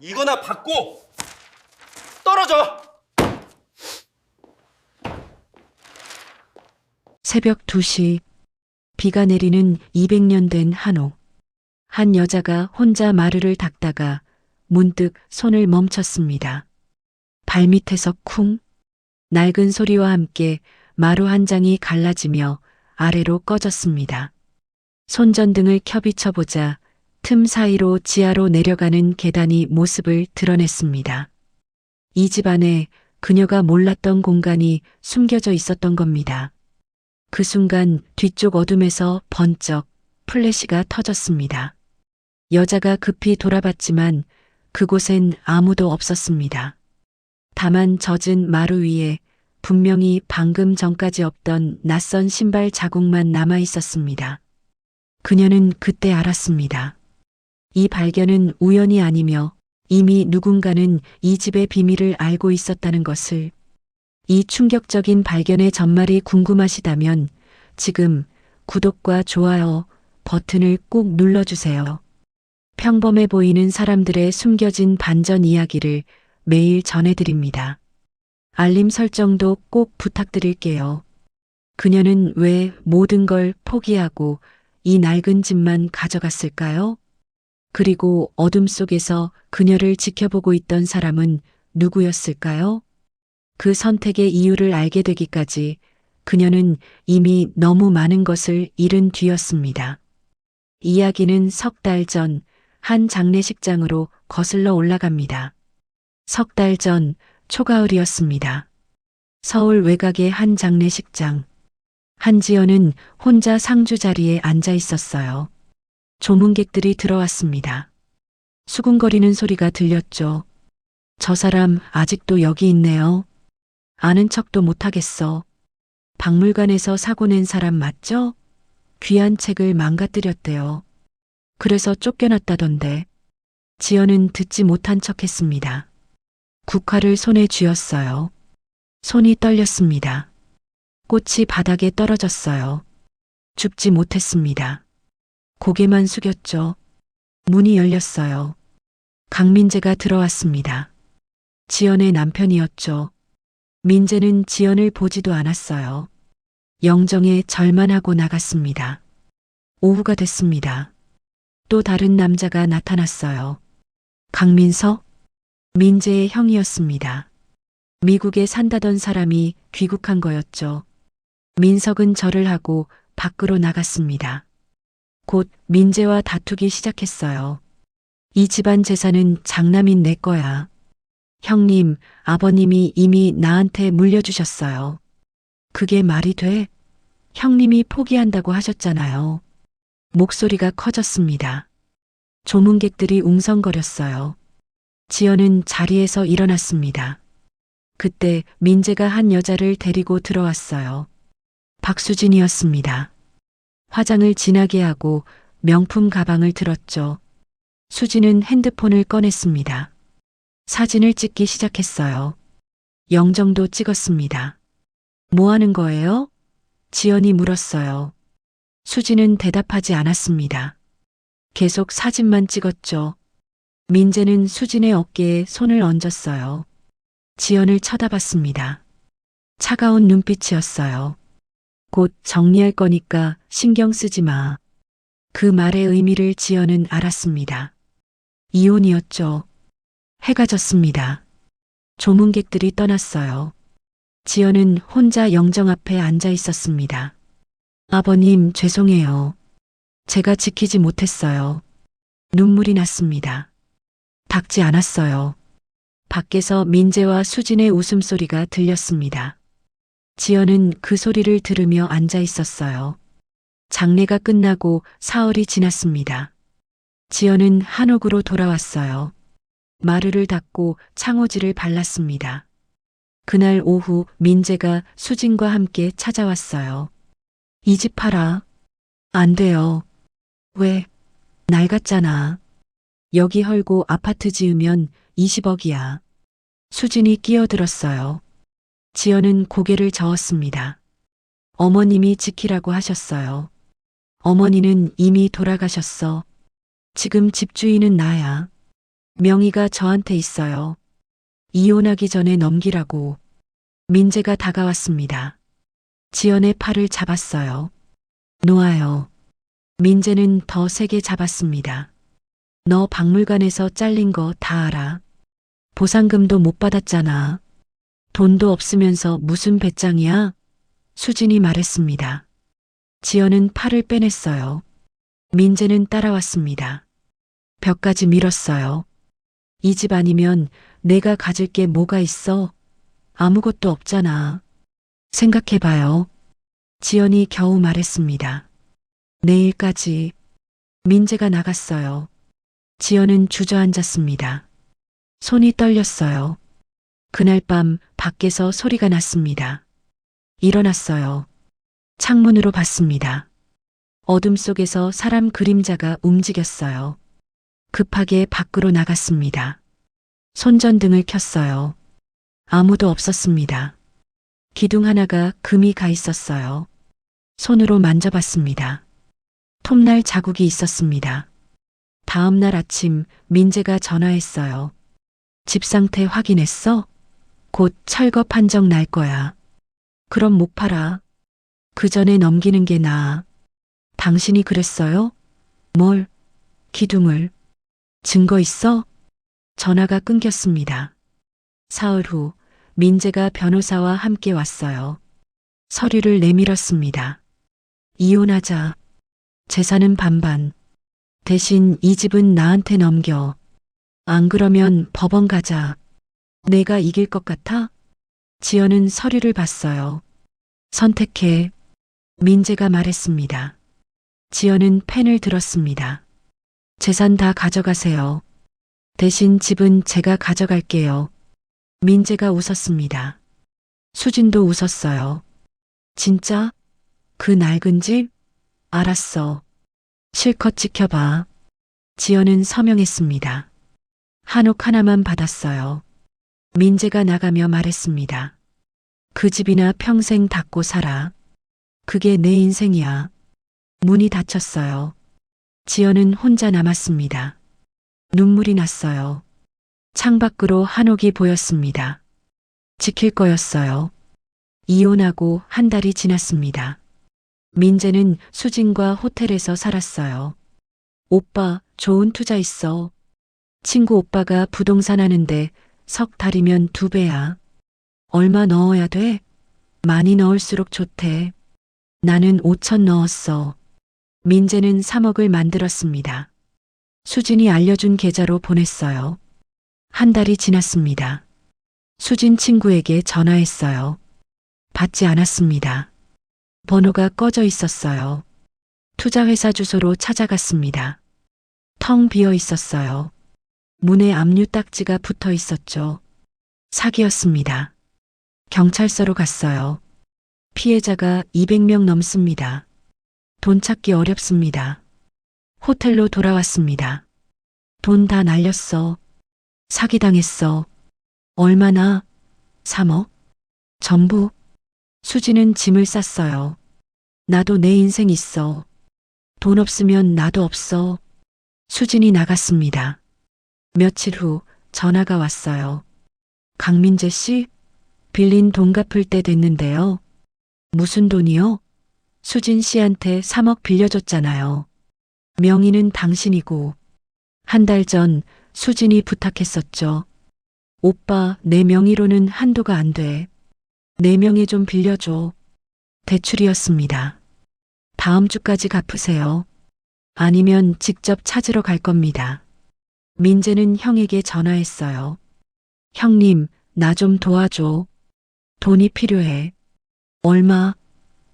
이거나 받고 떨어져. 새벽 2시 비가 내리는 200년 된 한옥. 한 여자가 혼자 마루를 닦다가 문득 손을 멈췄습니다. 발밑에서 쿵 낡은 소리와 함께 마루 한 장이 갈라지며 아래로 꺼졌습니다. 손전등을 켜비춰보자 틈 사이로 지하로 내려가는 계단이 모습을 드러냈습니다. 이 집 안에 그녀가 몰랐던 공간이 숨겨져 있었던 겁니다. 그 순간 뒤쪽 어둠에서 번쩍 플래시가 터졌습니다. 여자가 급히 돌아봤지만 그곳엔 아무도 없었습니다. 다만 젖은 마루 위에 분명히 방금 전까지 없던 낯선 신발 자국만 남아 있었습니다. 그녀는 그때 알았습니다. 이 발견은 우연이 아니며 이미 누군가는 이 집의 비밀을 알고 있었다는 것을 이 충격적인 발견의 전말이 궁금하시다면 지금 구독과 좋아요 버튼을 꼭 눌러주세요. 평범해 보이는 사람들의 숨겨진 반전 이야기를 매일 전해드립니다. 알림 설정도 꼭 부탁드릴게요. 그녀는 왜 모든 걸 포기하고 이 낡은 집만 가져갔을까요? 그리고 어둠 속에서 그녀를 지켜보고 있던 사람은 누구였을까요? 그 선택의 이유를 알게 되기까지 그녀는 이미 너무 많은 것을 잃은 뒤였습니다. 이야기는 석 달 전 한 장례식장으로 거슬러 올라갑니다. 석 달 전 초가을이었습니다. 서울 외곽의 한 장례식장. 한지연은 혼자 상주 자리에 앉아 있었어요. 조문객들이 들어왔습니다. 수군거리는 소리가 들렸죠. 저 사람 아직도 여기 있네요. 아는 척도 못하겠어. 박물관에서 사고 낸 사람 맞죠? 귀한 책을 망가뜨렸대요. 그래서 쫓겨났다던데. 지연은 듣지 못한 척 했습니다. 국화를 손에 쥐었어요. 손이 떨렸습니다. 꽃이 바닥에 떨어졌어요. 줍지 못했습니다. 고개만 숙였죠. 문이 열렸어요. 강민재가 들어왔습니다. 지연의 남편이었죠. 민재는 지연을 보지도 않았어요. 영정에 절만하고 나갔습니다. 오후가 됐습니다. 또 다른 남자가 나타났어요. 강민석? 민재의 형이었습니다. 미국에 산다던 사람이 귀국한 거였죠. 민석은 절을 하고 밖으로 나갔습니다. 곧 민재와 다투기 시작했어요. 이 집안 재산은 장남인 내 거야. 형님, 아버님이 이미 나한테 물려주셨어요. 그게 말이 돼? 형님이 포기한다고 하셨잖아요. 목소리가 커졌습니다. 조문객들이 웅성거렸어요. 지연은 자리에서 일어났습니다. 그때 민재가 한 여자를 데리고 들어왔어요. 박수진이었습니다. 화장을 진하게 하고 명품 가방을 들었죠. 수진은 핸드폰을 꺼냈습니다. 사진을 찍기 시작했어요. 영정도 찍었습니다. 뭐 하는 거예요? 지연이 물었어요. 수진은 대답하지 않았습니다. 계속 사진만 찍었죠. 민재는 수진의 어깨에 손을 얹었어요. 지연을 쳐다봤습니다. 차가운 눈빛이었어요. 곧 정리할 거니까 신경 쓰지 마. 그 말의 의미를 지연은 알았습니다. 이혼이었죠. 해가 졌습니다. 조문객들이 떠났어요. 지연은 혼자 영정 앞에 앉아 있었습니다. 아버님, 죄송해요. 제가 지키지 못했어요. 눈물이 났습니다. 닦지 않았어요. 밖에서 민재와 수진의 웃음소리가 들렸습니다. 지연은 그 소리를 들으며 앉아 있었어요. 장례가 끝나고 사흘이 지났습니다. 지연은 한옥으로 돌아왔어요. 마루를 닦고 창호지를 발랐습니다. 그날 오후 민재가 수진과 함께 찾아왔어요. 이 집 팔아. 안 돼요. 왜? 낡았잖아. 여기 헐고 아파트 지으면 20억이야. 수진이 끼어들었어요. 지연은 고개를 저었습니다. 어머님이 지키라고 하셨어요. 어머니는 이미 돌아가셨어. 지금 집주인은 나야. 명의가 저한테 있어요. 이혼하기 전에 넘기라고. 민재가 다가왔습니다. 지연의 팔을 잡았어요. 놓아요. 민재는 더 세게 잡았습니다. 너 박물관에서 잘린 거 다 알아. 보상금도 못 받았잖아. 돈도 없으면서 무슨 배짱이야? 수진이 말했습니다. 지연은 팔을 빼냈어요. 민재는 따라왔습니다. 벽까지 밀었어요. 이 집 아니면 내가 가질 게 뭐가 있어? 아무것도 없잖아. 생각해봐요. 지연이 겨우 말했습니다. 내일까지 민재가 나갔어요. 지연은 주저앉았습니다. 손이 떨렸어요. 그날 밤 밖에서 소리가 났습니다. 일어났어요. 창문으로 봤습니다. 어둠 속에서 사람 그림자가 움직였어요. 급하게 밖으로 나갔습니다. 손전등을 켰어요. 아무도 없었습니다. 기둥 하나가 금이 가 있었어요. 손으로 만져봤습니다. 톱날 자국이 있었습니다. 다음 날 아침 민재가 전화했어요. 집 상태 확인했어? 곧 철거 판정 날 거야. 그럼 못 팔아. 그 전에 넘기는 게 나아. 당신이 그랬어요? 뭘? 기둥을. 증거 있어? 전화가 끊겼습니다. 사흘 후 민재가 변호사와 함께 왔어요. 서류를 내밀었습니다. 이혼하자. 재산은 반반. 대신 이 집은 나한테 넘겨. 안 그러면 법원 가자. 내가 이길 것 같아? 지연은 서류를 봤어요. 선택해. 민재가 말했습니다. 지연은 펜을 들었습니다. 재산 다 가져가세요. 대신 집은 제가 가져갈게요. 민재가 웃었습니다. 수진도 웃었어요. 진짜? 그 낡은 집? 알았어. 실컷 지켜봐. 지연은 서명했습니다. 한옥 하나만 받았어요. 민재가 나가며 말했습니다. 그 집이나 평생 닫고 살아. 그게 내 인생이야. 문이 닫혔어요. 지연은 혼자 남았습니다. 눈물이 났어요. 창밖으로 한옥이 보였습니다. 지킬 거였어요. 이혼하고 한 달이 지났습니다. 민재는 수진과 호텔에서 살았어요. 오빠, 좋은 투자 있어. 친구 오빠가 부동산 하는데 석 달이면 두 배야. 얼마 넣어야 돼? 많이 넣을수록 좋대. 나는 5천 넣었어. 민재는 3억을 만들었습니다. 수진이 알려준 계좌로 보냈어요. 한 달이 지났습니다. 수진 친구에게 전화했어요. 받지 않았습니다. 번호가 꺼져 있었어요. 투자회사 주소로 찾아갔습니다. 텅 비어 있었어요. 문에 압류 딱지가 붙어 있었죠. 사기였습니다. 경찰서로 갔어요. 피해자가 200명 넘습니다. 돈 찾기 어렵습니다. 호텔로 돌아왔습니다. 돈 다 날렸어. 사기당했어. 얼마나? 3억? 전부? 수지는 짐을 쌌어요. 나도 내 인생 있어. 돈 없으면 나도 없어. 수진이 나갔습니다. 며칠 후 전화가 왔어요. 강민재 씨? 빌린 돈 갚을 때 됐는데요. 무슨 돈이요? 수진 씨한테 3억 빌려줬잖아요. 명의는 당신이고. 한 달 전 수진이 부탁했었죠. 오빠, 내 명의로는 한도가 안 돼. 내 명의 좀 빌려줘. 대출이었습니다. 다음 주까지 갚으세요. 아니면 직접 찾으러 갈 겁니다. 민재는 형에게 전화했어요. 형님, 나 좀 도와줘. 돈이 필요해. 얼마?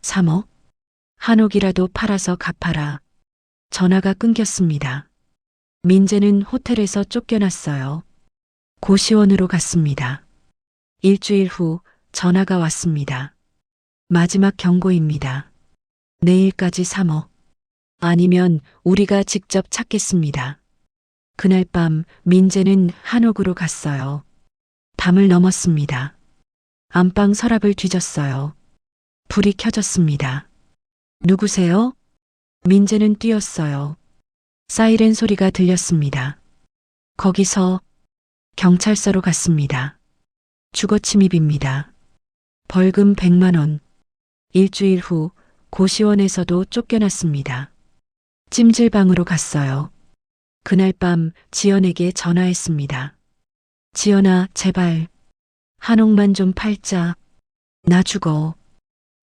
3억? 한옥이라도 팔아서 갚아라. 전화가 끊겼습니다. 민재는 호텔에서 쫓겨났어요. 고시원으로 갔습니다. 일주일 후 전화가 왔습니다. 마지막 경고입니다. 내일까지 3억. 아니면 우리가 직접 찾겠습니다. 그날 밤 민재는 한옥으로 갔어요. 밤을 넘었습니다. 안방 서랍을 뒤졌어요. 불이 켜졌습니다. 누구세요? 민재는 뛰었어요. 사이렌 소리가 들렸습니다. 거기서 경찰서로 갔습니다. 주거 침입입니다. 벌금 100만 원. 일주일 후 고시원에서도 쫓겨났습니다. 찜질방으로 갔어요. 그날 밤 지연에게 전화했습니다. 지연아, 제발. 한옥만 좀 팔자. 나 죽어.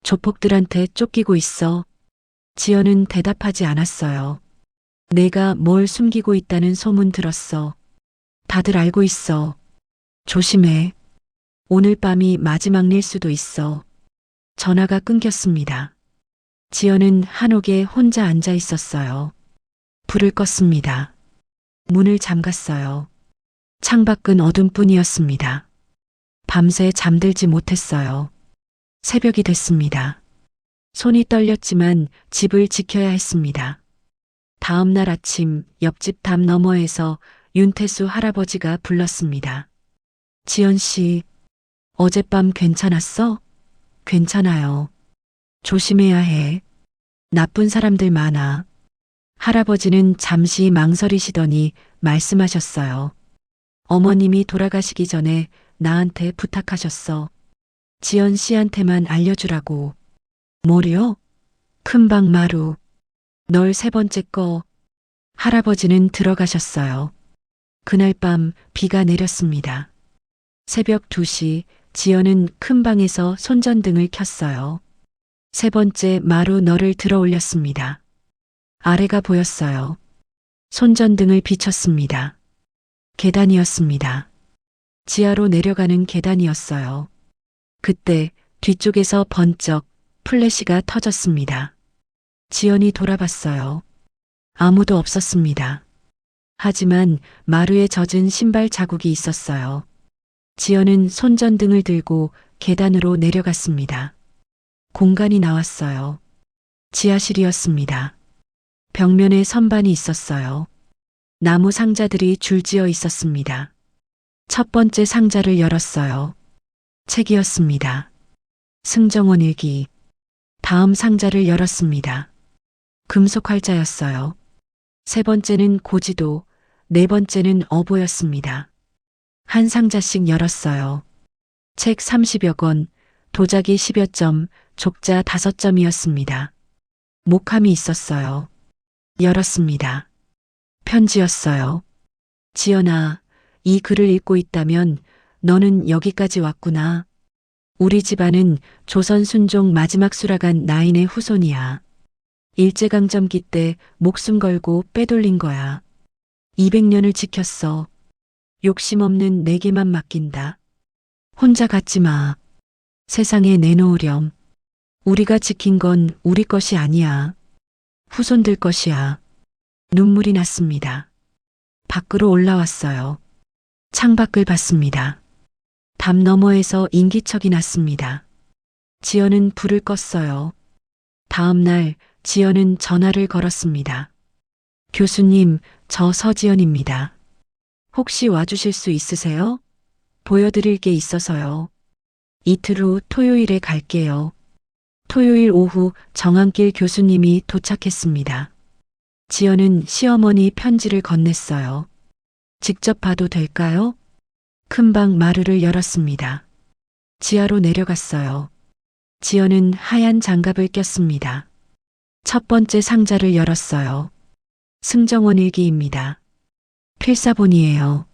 조폭들한테 쫓기고 있어. 지연은 대답하지 않았어요. 내가 뭘 숨기고 있다는 소문 들었어. 다들 알고 있어. 조심해. 오늘 밤이 마지막 일 수도 있어. 전화가 끊겼습니다. 지연은 한옥에 혼자 앉아 있었어요. 불을 껐습니다. 문을 잠갔어요. 창밖은 어둠뿐이었습니다. 밤새 잠들지 못했어요. 새벽이 됐습니다. 손이 떨렸지만 집을 지켜야 했습니다. 다음 날 아침 옆집 담 너머에서 윤태수 할아버지가 불렀습니다. 지연 씨, 어젯밤 괜찮았어? 괜찮아요. 조심해야 해. 나쁜 사람들 많아. 할아버지는 잠시 망설이시더니 말씀하셨어요. 어머님이 돌아가시기 전에 나한테 부탁하셨어. 지연 씨한테만 알려주라고. 뭐려? 큰방 마루. 널 세 번째 거. 할아버지는 들어가셨어요. 그날 밤 비가 내렸습니다. 새벽 2시 지연은 큰 방에서 손전등을 켰어요. 세 번째 마루 너를 들어 올렸습니다. 아래가 보였어요. 손전등을 비췄습니다. 계단이었습니다. 지하로 내려가는 계단이었어요. 그때 뒤쪽에서 번쩍 플래시가 터졌습니다. 지연이 돌아봤어요. 아무도 없었습니다. 하지만 마루에 젖은 신발 자국이 있었어요. 지연은 손전등을 들고 계단으로 내려갔습니다. 공간이 나왔어요. 지하실이었습니다. 벽면에 선반이 있었어요. 나무 상자들이 줄지어 있었습니다. 첫 번째 상자를 열었어요. 책이었습니다. 승정원 일기. 다음 상자를 열었습니다. 금속 활자였어요. 세 번째는 고지도, 네 번째는 어보였습니다. 한 상자씩 열었어요. 책 30여 권, 도자기 10여 점, 족자 5점이었습니다. 목함이 있었어요. 열었습니다. 편지였어요. 지연아, 이 글을 읽고 있다면 너는 여기까지 왔구나. 우리 집안은 조선 순종 마지막 수락한 나인의 후손이야. 일제강점기 때 목숨 걸고 빼돌린 거야. 200년을 지켰어. 욕심 없는 내게만 맡긴다. 혼자 갖지 마. 세상에 내놓으렴. 우리가 지킨 건 우리 것이 아니야. 후손들 것이야. 눈물이 났습니다. 밖으로 올라왔어요. 창밖을 봤습니다. 담 너머에서 인기척이 났습니다. 지연은 불을 껐어요. 다음 날 지연은 전화를 걸었습니다. 교수님, 저 서지연입니다. 혹시 와주실 수 있으세요? 보여드릴 게 있어서요. 이틀 후 토요일에 갈게요. 토요일 오후 정한길 교수님이 도착했습니다. 지연은 시어머니 편지를 건넸어요. 직접 봐도 될까요? 큰 방 마루를 열었습니다. 지하로 내려갔어요. 지연은 하얀 장갑을 꼈습니다. 첫 번째 상자를 열었어요. 승정원 일기입니다. 필사본이에요.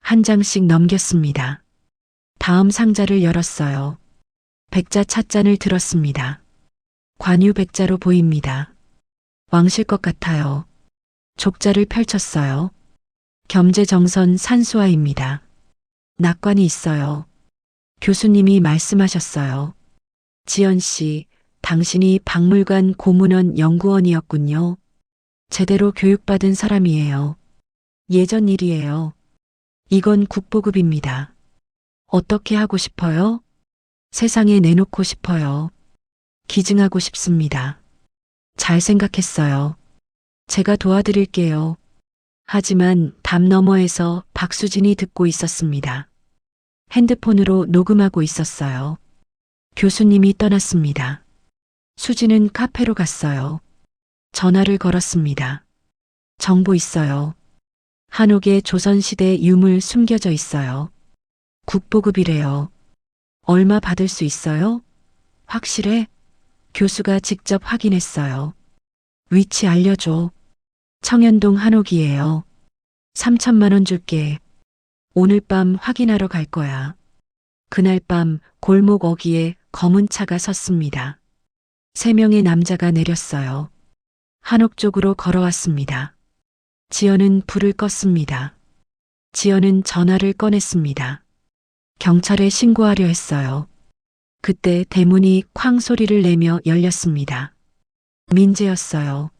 한 장씩 넘겼습니다. 다음 상자를 열었어요. 백자 찻잔을 들었습니다. 관유 백자로 보입니다. 왕실 것 같아요. 족자를 펼쳤어요. 겸재정선 산수화입니다. 낙관이 있어요. 교수님이 말씀하셨어요. 지연 씨, 당신이 박물관 고문원 연구원이었군요. 제대로 교육받은 사람이에요. 예전 일이에요. 이건 국보급입니다. 어떻게 하고 싶어요? 세상에 내놓고 싶어요. 기증하고 싶습니다. 잘 생각했어요. 제가 도와드릴게요. 하지만 담 너머에서 박수진이 듣고 있었습니다. 핸드폰으로 녹음하고 있었어요. 교수님이 떠났습니다. 수진은 카페로 갔어요. 전화를 걸었습니다. 정보 있어요. 한옥에 조선시대 유물 숨겨져 있어요. 국보급이래요. 얼마 받을 수 있어요? 확실해? 교수가 직접 확인했어요. 위치 알려줘. 청현동 한옥이에요. 3천만 원 줄게. 오늘 밤 확인하러 갈 거야. 그날 밤 골목 어귀에 검은 차가 섰습니다. 세 명의 남자가 내렸어요. 한옥 쪽으로 걸어왔습니다. 지연은 불을 껐습니다. 지연은 전화를 꺼냈습니다. 경찰에 신고하려 했어요. 그때 대문이 쾅 소리를 내며 열렸습니다. 민재였어요.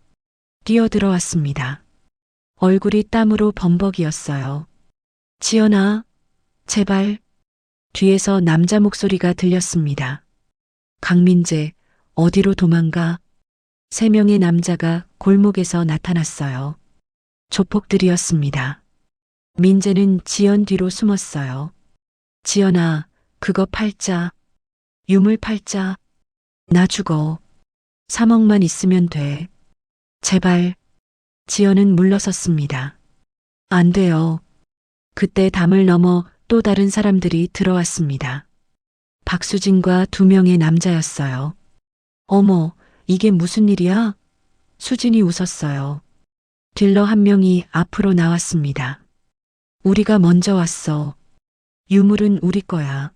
뛰어들어왔습니다. 얼굴이 땀으로 범벅이었어요. 지연아, 제발. 뒤에서 남자 목소리가 들렸습니다. 강민재, 어디로 도망가? 세 명의 남자가 골목에서 나타났어요. 조폭들이었습니다. 민재는 지연 뒤로 숨었어요. 지연아, 그거 팔자. 유물 팔자. 나 죽어. 3억만 있으면 돼. 제발. 지연은 물러섰습니다. 안 돼요. 그때 담을 넘어 또 다른 사람들이 들어왔습니다. 박수진과 두 명의 남자였어요. 어머, 이게 무슨 일이야? 수진이 웃었어요. 딜러 한 명이 앞으로 나왔습니다. 우리가 먼저 왔어. 유물은 우리 거야.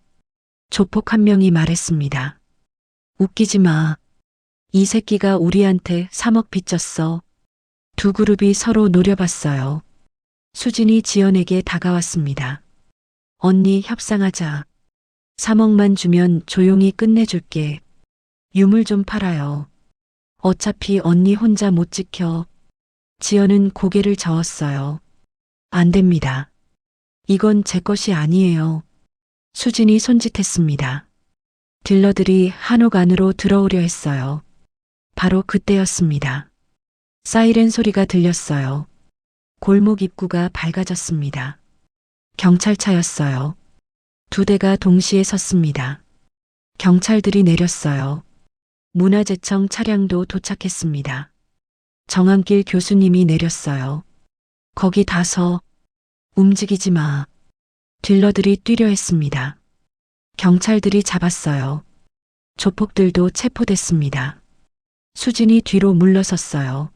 조폭 한 명이 말했습니다. 웃기지 마. 이 새끼가 우리한테 3억 빚졌어. 두 그룹이 서로 노려봤어요. 수진이 지연에게 다가왔습니다. 언니 협상하자. 3억만 주면 조용히 끝내줄게. 유물 좀 팔아요. 어차피 언니 혼자 못 지켜. 지연은 고개를 저었어요. 안 됩니다. 이건 제 것이 아니에요. 수진이 손짓했습니다. 딜러들이 한옥 안으로 들어오려 했어요. 바로 그때였습니다. 사이렌 소리가 들렸어요. 골목 입구가 밝아졌습니다. 경찰차였어요. 두 대가 동시에 섰습니다. 경찰들이 내렸어요. 문화재청 차량도 도착했습니다. 정한길 교수님이 내렸어요. 거기 다서 움직이지 마. 딜러들이 뛰려 했습니다. 경찰들이 잡았어요. 조폭들도 체포됐습니다. 수진이 뒤로 물러섰어요.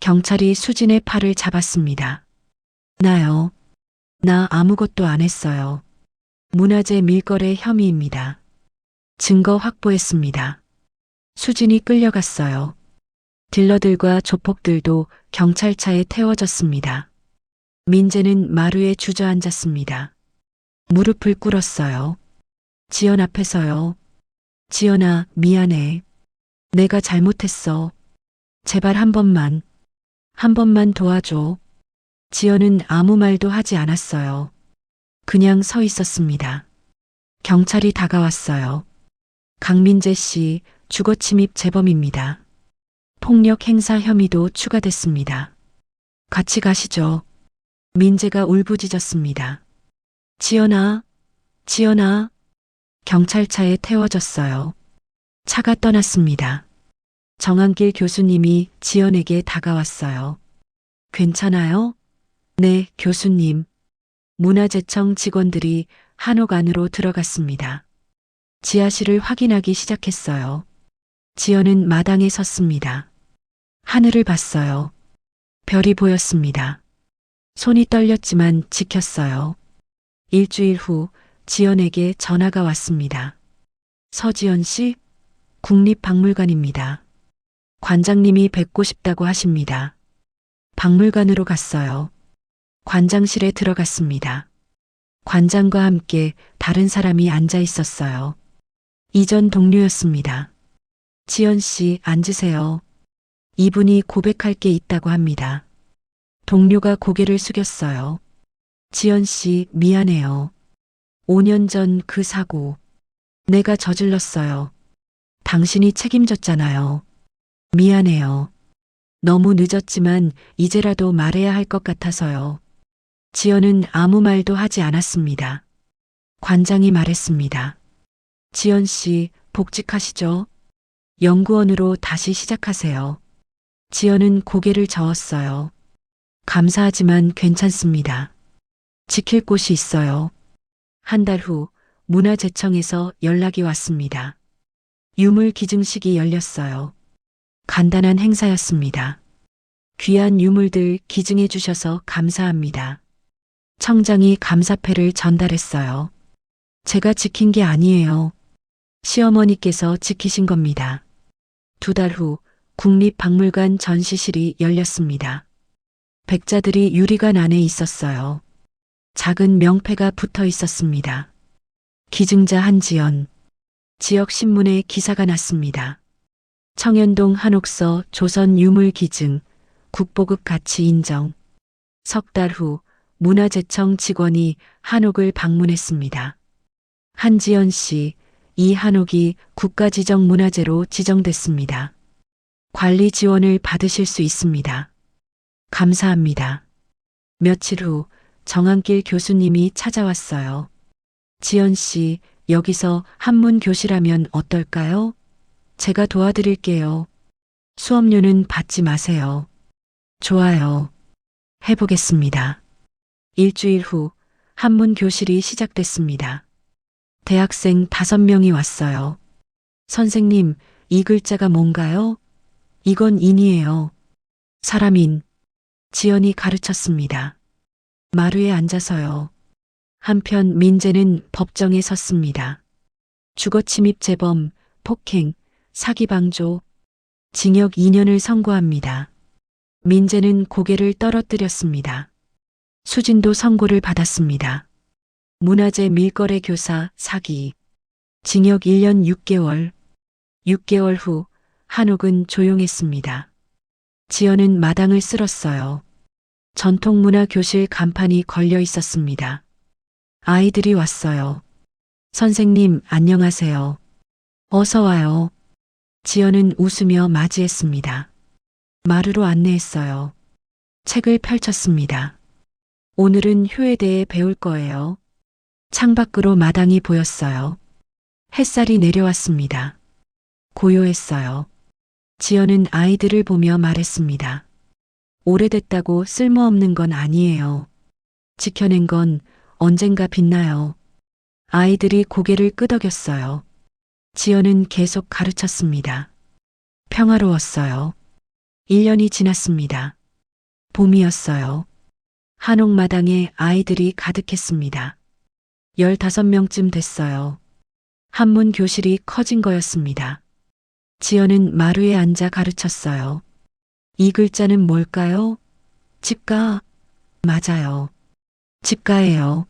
경찰이 수진의 팔을 잡았습니다. 나요. 나 아무것도 안 했어요. 문화재 밀거래 혐의입니다. 증거 확보했습니다. 수진이 끌려갔어요. 딜러들과 조폭들도 경찰차에 태워졌습니다. 민재는 마루에 주저앉았습니다. 무릎을 꿇었어요. 지연 앞에서요. 지연아, 미안해. 내가 잘못했어. 제발 한 번만, 한 번만 도와줘. 지연은 아무 말도 하지 않았어요. 그냥 서 있었습니다. 경찰이 다가왔어요. 강민재 씨, 주거 침입 재범입니다. 폭력 행사 혐의도 추가됐습니다. 같이 가시죠. 민재가 울부짖었습니다. 지연아, 지연아. 경찰차에 태워졌어요. 차가 떠났습니다. 정한길 교수님이 지연에게 다가왔어요. 괜찮아요? 네, 교수님. 문화재청 직원들이 한옥 안으로 들어갔습니다. 지하실을 확인하기 시작했어요. 지연은 마당에 섰습니다. 하늘을 봤어요. 별이 보였습니다. 손이 떨렸지만 지켰어요. 일주일 후 지연에게 전화가 왔습니다. 서지연 씨, 국립박물관입니다. 관장님이 뵙고 싶다고 하십니다. 박물관으로 갔어요. 관장실에 들어갔습니다. 관장과 함께 다른 사람이 앉아 있었어요. 이전 동료였습니다. 지연 씨, 앉으세요. 이분이 고백할 게 있다고 합니다. 동료가 고개를 숙였어요. 지연 씨, 미안해요. 5년 전 그 사고. 내가 저질렀어요. 당신이 책임졌잖아요. 미안해요. 너무 늦었지만 이제라도 말해야 할 것 같아서요. 지연은 아무 말도 하지 않았습니다. 관장이 말했습니다. 지연 씨, 복직하시죠? 연구원으로 다시 시작하세요. 지연은 고개를 저었어요. 감사하지만 괜찮습니다. 지킬 곳이 있어요. 한 달 후 문화재청에서 연락이 왔습니다. 유물 기증식이 열렸어요. 간단한 행사였습니다. 귀한 유물들 기증해 주셔서 감사합니다. 청장이 감사패를 전달했어요. 제가 지킨 게 아니에요. 시어머니께서 지키신 겁니다. 두 달 후 국립박물관 전시실이 열렸습니다. 백자들이 유리관 안에 있었어요. 작은 명패가 붙어 있었습니다. 기증자 한지연. 지역 신문에 기사가 났습니다. 청년동 한옥서 조선 유물 기증, 국보급 가치 인정. 석 달 후 문화재청 직원이 한옥을 방문했습니다. 한지연 씨, 이 한옥이 국가지정 문화재로 지정됐습니다. 관리 지원을 받으실 수 있습니다. 감사합니다. 며칠 후 정한길 교수님이 찾아왔어요. 지연 씨, 여기서 한문 교실하면 어떨까요? 제가 도와드릴게요. 수업료는 받지 마세요. 좋아요. 해보겠습니다. 일주일 후 한문 교실이 시작됐습니다. 대학생 다섯 명이 왔어요. 선생님, 이 글자가 뭔가요? 이건 인이에요. 사람인. 지연이 가르쳤습니다. 마루에 앉아서요. 한편 민재는 법정에 섰습니다. 주거침입 재범, 폭행, 사기방조, 징역 2년을 선고합니다. 민재는 고개를 떨어뜨렸습니다. 수진도 선고를 받았습니다. 문화재 밀거래 교사 사기, 징역 1년 6개월, 6개월 후 한옥은 조용했습니다. 지연은 마당을 쓸었어요. 전통문화 교실 간판이 걸려 있었습니다. 아이들이 왔어요. 선생님, 안녕하세요. 어서 와요. 지연은 웃으며 맞이했습니다. 마루로 안내했어요. 책을 펼쳤습니다. 오늘은 효에 대해 배울 거예요. 창밖으로 마당이 보였어요. 햇살이 내려왔습니다. 고요했어요. 지연은 아이들을 보며 말했습니다. 오래됐다고 쓸모없는 건 아니에요. 지켜낸 건 언젠가 빛나요. 아이들이 고개를 끄덕였어요. 지연은 계속 가르쳤습니다. 평화로웠어요. 1년이 지났습니다. 봄이었어요. 한옥마당에 아이들이 가득했습니다. 15명쯤 됐어요. 한문 교실이 커진 거였습니다. 지연은 마루에 앉아 가르쳤어요. 이 글자는 뭘까요? 집가. 맞아요. 집가예요.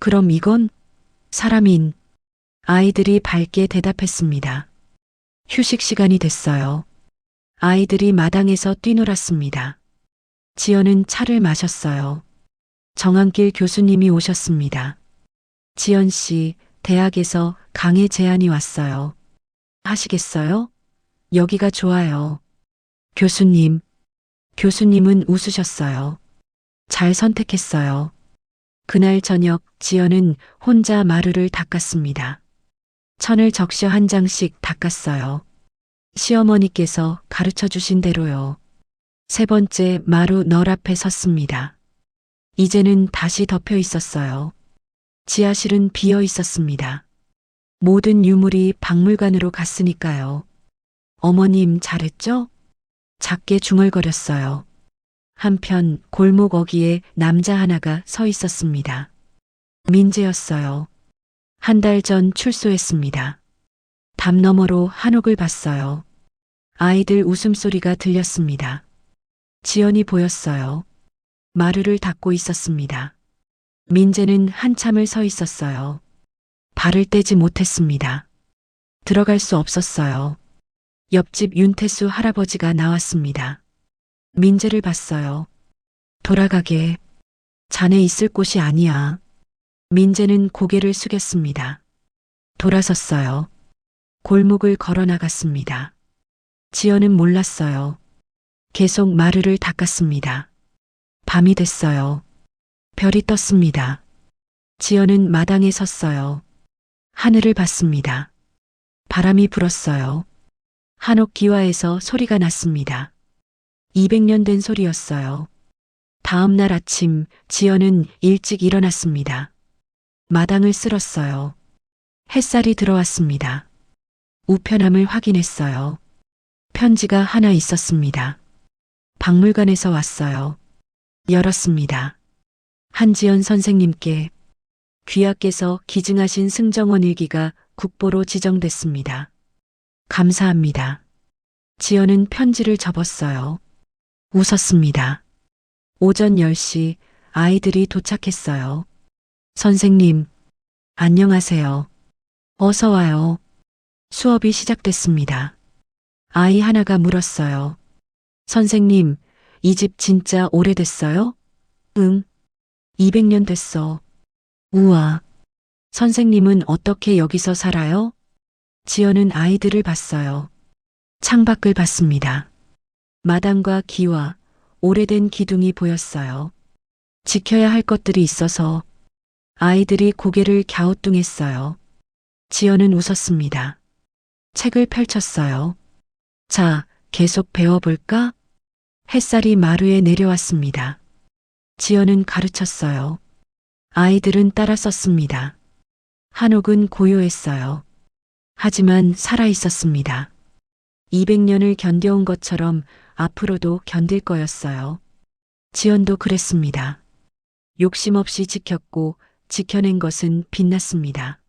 그럼 이건 사람인. 아이들이 밝게 대답했습니다. 휴식 시간이 됐어요. 아이들이 마당에서 뛰놀았습니다. 지연은 차를 마셨어요. 정한길 교수님이 오셨습니다. 지연 씨, 대학에서 강의 제안이 왔어요. 하시겠어요? 여기가 좋아요. 교수님. 교수님은 웃으셨어요. 잘 선택했어요. 그날 저녁 지연은 혼자 마루를 닦았습니다. 천을 적셔 한 장씩 닦았어요. 시어머니께서 가르쳐 주신 대로요. 세 번째 마루 널 앞에 섰습니다. 이제는 다시 덮여 있었어요. 지하실은 비어 있었습니다. 모든 유물이 박물관으로 갔으니까요. 어머님 잘했죠? 작게 중얼거렸어요. 한편 골목 어귀에 남자 하나가 서 있었습니다. 민재였어요. 한 달 전 출소했습니다. 담 너머로 한옥을 봤어요. 아이들 웃음소리가 들렸습니다. 지연이 보였어요. 마루를 닦고 있었습니다. 민재는 한참을 서 있었어요. 발을 떼지 못했습니다. 들어갈 수 없었어요. 옆집 윤태수 할아버지가 나왔습니다. 민재를 봤어요. 돌아가게. 자네 있을 곳이 아니야. 민재는 고개를 숙였습니다. 돌아섰어요. 골목을 걸어 나갔습니다. 지연은 몰랐어요. 계속 마루를 닦았습니다. 밤이 됐어요. 별이 떴습니다. 지연은 마당에 섰어요. 하늘을 봤습니다. 바람이 불었어요. 한옥 기와에서 소리가 났습니다. 200년 된 소리였어요. 다음 날 아침 지연은 일찍 일어났습니다. 마당을 쓸었어요. 햇살이 들어왔습니다. 우편함을 확인했어요. 편지가 하나 있었습니다. 박물관에서 왔어요. 열었습니다. 한지연 선생님께 귀하께서 기증하신 승정원 일기가 국보로 지정됐습니다. 감사합니다. 지연은 편지를 접었어요. 웃었습니다. 오전 10시 아이들이 도착했어요. 선생님, 안녕하세요. 어서 와요. 수업이 시작됐습니다. 아이 하나가 물었어요. 선생님, 이 집 진짜 오래됐어요? 응. 200년 됐어. 우와. 선생님은 어떻게 여기서 살아요? 지연은 아이들을 봤어요. 창밖을 봤습니다. 마당과 기와 오래된 기둥이 보였어요. 지켜야 할 것들이 있어서 아이들이 고개를 갸우뚱했어요. 지연은 웃었습니다. 책을 펼쳤어요. 자, 계속 배워볼까? 햇살이 마루에 내려왔습니다. 지연은 가르쳤어요. 아이들은 따라 썼습니다. 한옥은 고요했어요. 하지만 살아 있었습니다. 200년을 견뎌온 것처럼 앞으로도 견딜 거였어요. 지연도 그랬습니다. 욕심 없이 지켰고 지켜낸 것은 빛났습니다.